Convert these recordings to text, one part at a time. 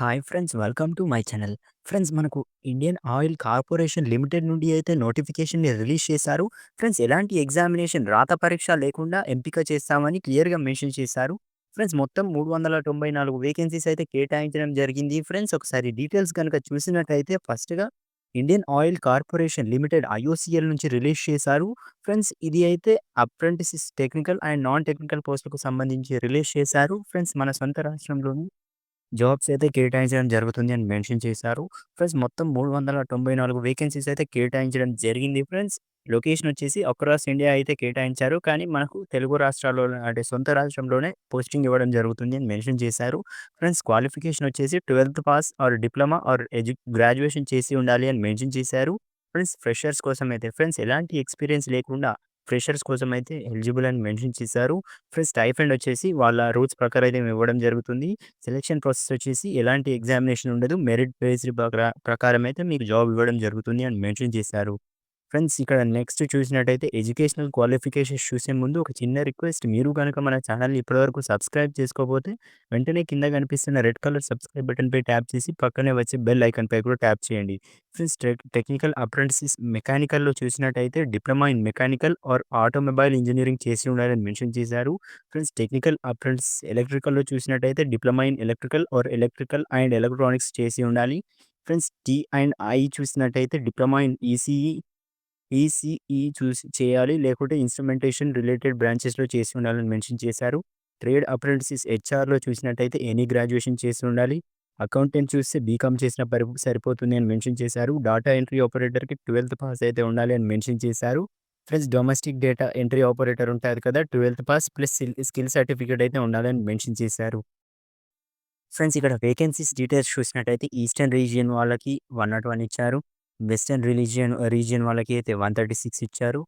Hi friends welcome to my channel. Friends మనకు Indian oil corporation limited నుండి అయితే నోటిఫికేషన్ని రిలీజ్ చేశారు. ఫ్రెండ్స్ ఎలాంటి ఎగ్జామినేషన్ రాత పరీక్ష లేకుండా ఎంపిక చేస్తామని క్లియర్గా మెన్షన్ చేశారు. ఫ్రెండ్స్ మొత్తం మూడు వందల తొంభై నాలుగు వేకెన్సీస్ అయితే కేటాయించడం జరిగింది. ఫ్రెండ్స్ ఒకసారి డీటెయిల్స్ కనుక చూసినట్టయితే ఫస్ట్గా Indian oil corporation limited IOCL నుంచి రిలీజ్ చేశారు. ఫ్రెండ్స్ ఇది అయితే apprentices technical and non technical పోస్టులకు సంబంధించి రిలీజ్ చేశారు. ఫ్రెండ్స్ మన సొంత రాష్ట్రంలోని జాబ్స్ అయితే కేటాయించడం జరుగుతుంది అని మెన్షన్ చేశారు. ఫ్రెండ్స్ మొత్తం మూడు వందల తొంభై నాలుగు వేకెన్సీస్ అయితే కేటాయించడం జరిగింది ఫ్రెండ్స్. లొకేషన్ వచ్చేసి అక్రాస్ ఇండియా అయితే కేటాయించారు. కానీ మనకు తెలుగు రాష్ట్రాల్లో అంటే సొంత రాష్ట్రంలోనే పోస్టింగ్ ఇవ్వడం జరుగుతుంది అని మెన్షన్ చేశారు. ఫ్రెండ్స్ క్వాలిఫికేషన్ వచ్చేసి twelfth pass or diploma or edu graduation చేసి ఉండాలి అని మెన్షన్ చేశారు. ఫ్రెండ్స్ ఫ్రెషర్స్ కోసం అయితే ఫ్రెండ్స్ ఎలాంటి ఎక్స్పీరియన్స్ లేకుండా ఫ్రెషర్స్ కోసం అయితే ఎలిజిబుల్ అని మెన్షన్ చేశారు. ఫ్రెష్ స్టైఫండ్ వచ్చేసి వాళ్ళ రూల్స్ ప్రకారం అయితే ఇవ్వడం జరుగుతుంది. సెలక్షన్ ప్రాసెస్ వచ్చేసి ఎలాంటి ఎగ్జామినేషన్ ఉండదు. మెరిట్ బేస్డ్ ప్రకారం అయితే మీకు జాబ్ ఇవ్వడం జరుగుతుంది అని మెన్షన్ చేశారు. ఫ్రెండ్స్ ఇక్కడ నెక్స్ట్ చూసినట్టయితే ఎడ్యుకేషనల్ క్వాలిఫికేషన్స్ చూసే ముందు ఒక చిన్న రిక్వెస్ట్. మీరు కనుక మన ఛానల్ని ఇప్పటివరకు సబ్స్క్రైబ్ చేసుకోకపోతే వెంటనే కింద కనిపిస్తున్న రెడ్ కలర్ సబ్స్క్రైబ్ బటన్పై ట్యాప్ చేసి పక్కనే వచ్చే బెల్ ఐకన్పై కూడా ట్యాప్ చేయండి. ఫ్రెండ్స్ టెక్నికల్ అప్రెంటిసిస్ మెకానికల్లో చూసినట్టయితే diploma in mechanical or automobile engineering చేసి ఉండాలని మెన్షన్ చేశారు. ఫ్రెండ్స్ టెక్నికల్ అప్రెంటిస్ ఎలక్ట్రికల్లో చూసినట్టయితే diploma in electrical or electrical and electronics చేసి ఉండాలి. ఫ్రెండ్స్ టీ అండ్ ఐ చూసినట్టయితే డిప్లొమా ఇన్ ఈసీఈ ఈసీఈ చూసి చేయాలి. లేకుంటే ఇన్స్ట్రుమెంటేషన్ రిలేటెడ్ బ్రాంచెస్లో చేసి ఉండాలని మెన్షన్ చేశారు. ట్రేడ్ అప్రెంటిసిస్ హెచ్ఆర్లో చూసినట్టయితే ఎనీ గ్రాడ్యుయేషన్ చేసి ఉండాలి. అకౌంటెంట్ చూస్తే బీకామ్ చేసిన పరి సరిపోతుంది అని మెన్షన్ చేశారు. డాటా ఎంట్రీ ఆపరేటర్కి ట్వెల్త్ పాస్ అయితే ఉండాలి అని మెన్షన్ చేశారు. Friends domestic data entry operator ఉంటుంది కదా twelfth pass plus skill certificate అయితే ఉండాలని మెన్షన్ చేశారు. ఫ్రెండ్స్ ఇక్కడ వేకెన్సీస్ డీటెయిల్స్ చూసినట్టయితే ఈస్టర్న్ రీజియన్ వాళ్ళకి వన్ నాట్ వన్ ఇచ్చారు. వెస్టర్న్ రిలీజియన్ రీజియన్ వాళ్ళకి అయితే వన్ థర్టీ సిక్స్ ఇచ్చారు.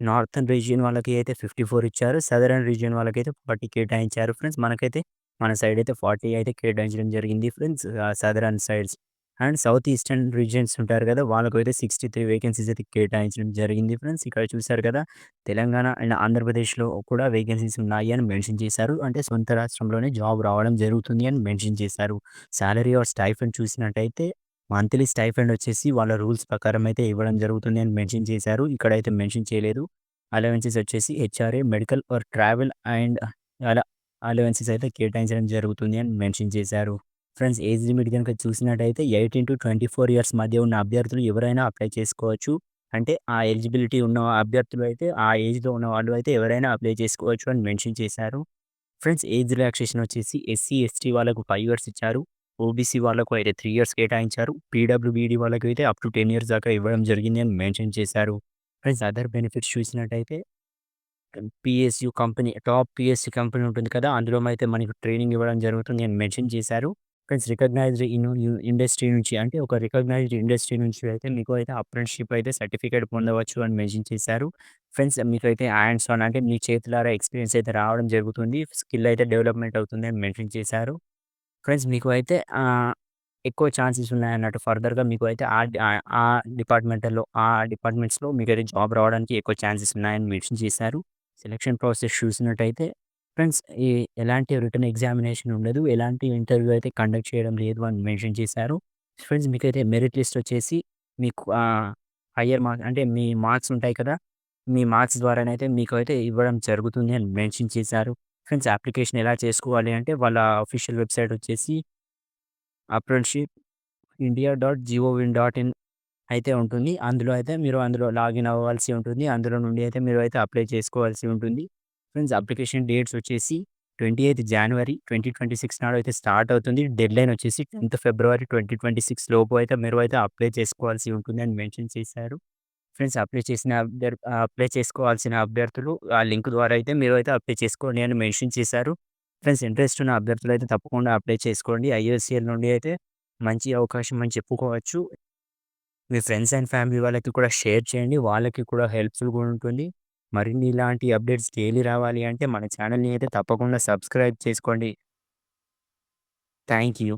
నార్థన్ రీజియన్ వాళ్ళకి అయితే ఫిఫ్టీ ఫోర్ ఇచ్చారు. సదరన్ రీజియన్ వాళ్ళకి అయితే ఫార్టీ కేటాయించారు ఫ్రెండ్స్. మనకైతే మన సైడ్ అయితే ఫార్టీ అయితే కేటాయించడం జరిగింది friends southern sides. And south eastern regions ఉంటారు కదా వాళ్ళకు అయితే సిక్స్టీ త్రీ వేకెన్సీస్ అయితే కేటాయించడం జరిగింది ఫ్రెండ్స్. ఇక్కడ చూసారు కదా తెలంగాణ అండ్ ఆంధ్రప్రదేశ్లో కూడా వేకెన్సీస్ ఉన్నాయి అని మెన్షన్ చేశారు. అంటే సొంత రాష్ట్రంలోనే జాబ్ రావడం జరుగుతుంది అని మెన్షన్ చేశారు. శాలరీ ఆర్ స్టైఫండ్ చూసినట్టయితే మంత్లీ స్టైఫండ్ వచ్చేసి వాళ్ళ రూల్స్ ప్రకారం అయితే ఇవ్వడం జరుగుతుంది అని మెన్షన్ చేశారు. ఇక్కడైతే మెన్షన్ చేయలేదు. అలవెన్సెస్ వచ్చేసి HRA medical or travel and అలా అలవెన్సెస్ అయితే కేటాయించడం జరుగుతుంది అని మెన్షన్ చేశారు. ఫ్రెండ్స్ ఏజ్ లిమిట్ కనుక చూసినట్టయితే eighteen to twenty four years మధ్య ఉన్న అభ్యర్థులు ఎవరైనా అప్లై చేసుకోవచ్చు. అంటే ఆ ఎలిజిబిలిటీ ఉన్న అభ్యర్థులు అయితే ఆ ఏజ్లో ఉన్న వాళ్ళు అయితే ఎవరైనా అప్లై చేసుకోవచ్చు అని మెన్షన్ చేశారు. ఫ్రెండ్స్ ఏజ్ రిలాక్సేషన్ వచ్చేసి ఎస్సీ ఎస్టీ వాళ్ళకు ఫైవ్ ఇయర్స్ ఇచ్చారు. ఓబీసీ వాళ్ళకు అయితే త్రీ ఇయర్స్ కేటాయించారు. పీడబ్ల్యూబీడీ వాళ్ళకి అయితే అప్ టు టెన్ ఇయర్స్ దాకా ఇవ్వడం జరిగింది అని మెన్షన్ చేశారు. ఫ్రెండ్స్ అదర్ బెనిఫిట్స్ చూసినట్టయితే PSU company top PSC company ఉంటుంది కదా అందులో అయితే మనకి ట్రైనింగ్ ఇవ్వడం జరుగుతుంది అని మెన్షన్ చేశారు. ఫ్రెండ్స్ రికగ్నైజ్డ్ ఇన్ ఇండస్ట్రీ నుంచి అంటే ఒక రికగ్నైజ్డ్ ఇండస్ట్రీ నుంచి అయితే మీకు అయితే అప్రెంటిషిప్ అయితే సర్టిఫికేట్ పొందవచ్చు అని మెన్షన్ చేశారు. ఫ్రెండ్స్ మీకు అయితే హ్యాండ్స్ ఆన్ అంటే మీ చేతులారా ఎక్స్పీరియన్స్ అయితే రావడం జరుగుతుంది. స్కిల్ అయితే డెవలప్మెంట్ అవుతుంది అని మెన్షన్ చేశారు. ఫ్రెండ్స్ మీకు అయితే ఎక్కువ ఛాన్సెస్ ఉన్నాయన్నట్టు ఫర్దర్‌గా మీకు అయితే ఆ ఆ డిపార్ట్మెంటల్లో ఆ డిపార్ట్మెంట్స్‌లో మీకు అయితే జాబ్ రావడానికి ఎక్కువ ఛాన్సెస్ ఉన్నాయని మెన్షన్ చేశారు. సెలక్షన్ ప్రాసెస్ చూసినట్టయితే ఫ్రెండ్స్ ఈ ఎలాంటి రిటర్న్ ఎగ్జామినేషన్ ఉండదు. ఎలాంటి ఇంటర్వ్యూ అయితే కండక్ట్ చేయడం లేదు అని మెన్షన్ చేశారు. ఫ్రెండ్స్ మీకైతే మెరిట్ లిస్ట్ వచ్చేసి మీకు హయ్యర్ మార్క్స్ అంటే మీ మార్క్స్ ఉంటాయి కదా! మీ మార్క్స్ ద్వారానైతే మీకు అయితే ఇవ్వడం జరుగుతుంది అని మెన్షన్ చేశారు. ఫ్రెండ్స్ అప్లికేషన్ ఎలా చేసుకోవాలి అంటే వాళ్ళ అఫీషియల్ వెబ్‌సైట్ వచ్చేసి apprenticeship India dot GOV dot in అయితే ఉంటుంది. అందులో అయితే మీరు అందులో లాగిన్ అవ్వాల్సి ఉంటుంది. అందులో నుండి అయితే మీరు అయితే అప్లై చేసుకోవాల్సి ఉంటుంది. ఫ్రెండ్స్ అప్లికేషన్ డేట్స్ వచ్చేసి ట్వంటీ ఎయిత్ జనవరి ట్వంటీ ట్వంటీ సిక్స్ నాడు అయితే స్టార్ట్ అవుతుంది. డెడ్ లైన్ వచ్చేసి టెన్త్ ఫిబ్రవరి ట్వంటీ ట్వంటీ సిక్స్ లోపు అయితే మీరు అయితే అప్లై చేసుకోవాల్సి ఉంటుంది అని మెన్షన్ చేశారు. ఫ్రెండ్స్ అప్లై చేసిన అప్లై చేసుకోవాల్సిన అభ్యర్థులు ఆ లింక్ ద్వారా అయితే మీరు అయితే అప్లై చేసుకోండి అని మెన్షన్ చేశారు. ఫ్రెండ్స్ ఇంట్రెస్ట్ ఉన్న అభ్యర్థులు అయితే తప్పకుండా అప్లై చేసుకోండి. ఐఎస్సిఎల్ నుండి అయితే మంచి అవకాశం అని చెప్పుకోవచ్చు. మీ ఫ్రెండ్స్ అండ్ ఫ్యామిలీ వాళ్ళకి కూడా షేర్ చేయండి. వాళ్ళకి కూడా హెల్ప్‌ఫుల్‌గా ఉంటుంది. మరిన్ని ఇలాంటి అప్డేట్స్ డైలీ రావాలి అంటే మన ఛానల్‌ని అయితే తప్పకుండా సబ్స్క్రైబ్ చేసుకోండి. Thank you.